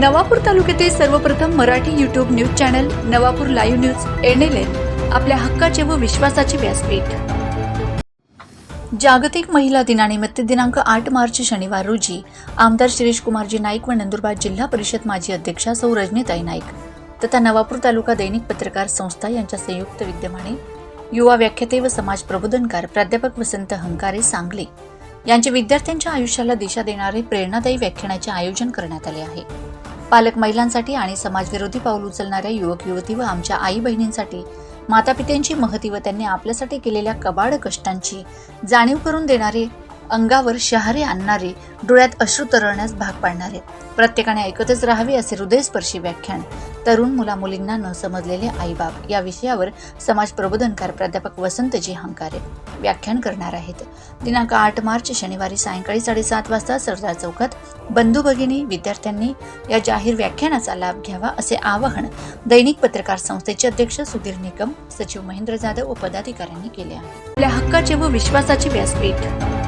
नवापूर तालुक्यातील सर्वप्रथम Marathi YouTube news channel Navapur live news NLN आपल्या हक्काचे व विश्वासाचे व्यासपीठ. जागतिक महिला दिनानिमित्त दिनांक आठ मार्च शनिवार रोजी आमदार शिरीष कुमारजी नाईक व नंदुरबार जिल्हा परिषद माजी अध्यक्षा सौ रजनीताई नाईक तथा नवापूर तालुका दैनिक पत्रकार संस्था यांच्या संयुक्त विद्यमाने युवा व्याख्याते व समाज प्रबोधनकार प्राध्यापक वसंत हंकारे सांगली. यांचे विद्यार्थ्यांच्या आयुष्याला दिशा देणारे प्रेरणादायी व्याख्यानाचे आयोजन करण्यात आले आहे. पालक महिलांसाठी आणि समाजविरोधी पाऊल उचलणाऱ्या युवक युवती व आमच्या आई बहिणींसाठी मातापित्यांची महती व त्यांनी आपल्यासाठी केलेल्या कबाड कष्टांची जाणीव करून देणारे अंगावर शहारे आणणारे डोळ्यात अश्रू तरळण्यास भाग पाडणारे. प्रत्येकाने ऐकतच राहावे असे हृदयस्पर्शी व्याख्यान. तरुण मुलामुलींना न समजलेले आईबाप या विषयावर समाज प्रबोधनकार प्राध्यापक वसंतजी हंकारे व्याख्यान करणार आहेत. दिनांक आठ मार्च शनिवारी सायंकाळी साडेसात वाजता सरदार चौकात बंधू भगिनी विद्यार्थ्यांनी या जाहीर व्याख्यानाचा लाभ घ्यावा असे आवाहन दैनिक पत्रकार संस्थेचे अध्यक्ष सुधीर निकम सचिव महेंद्र जाधव व पदाधिकाऱ्यांनी केले आहे. आपल्या हक्काचे व विश्वासाचे व्यासपीठ.